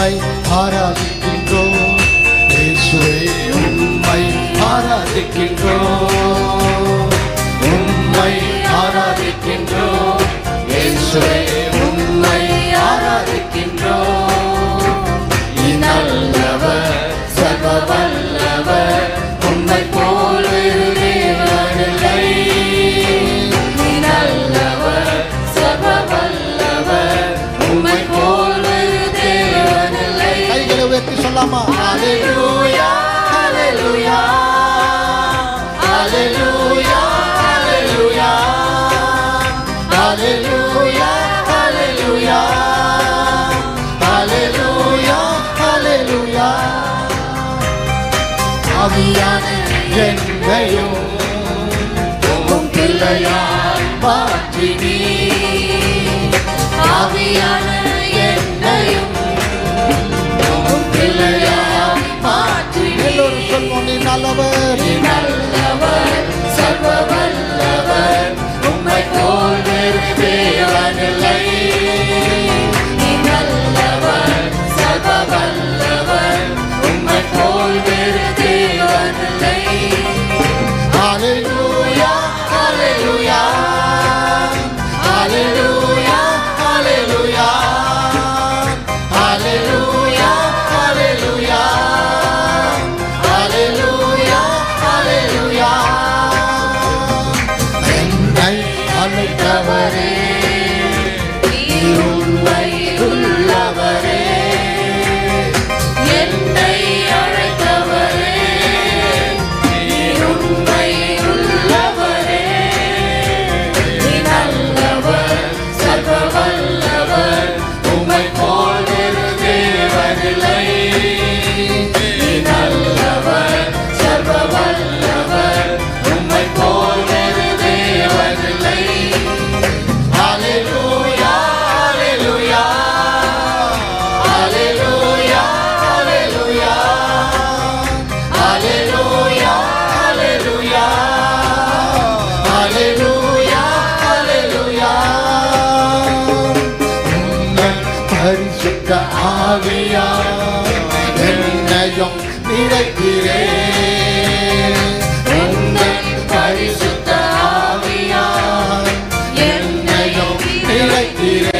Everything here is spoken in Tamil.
உம்மை ஆராதிக்கின்றோம். இயேசுவே உம்மை ஆராதிக்கின்றோம். உம்மை ஆராதிக்கின்றோம். இயேசுவே சேர்த்து சொல்லாமா ஹalleluya ஹalleluya ஹalleluya ஹalleluya ஹalleluya ஹalleluya ஹalleluya ஹalleluya ஆவியான எங்கையும் உம் பிள்ளையாய் மாற்றினீர் ஆவியான என்னையும் Sunday. பரிசுத்த ஆவியா? என்னையும் நினைக்கிறேன் பரிசுத்த ஆவியா? என்னையும் நினைக்கிறேன்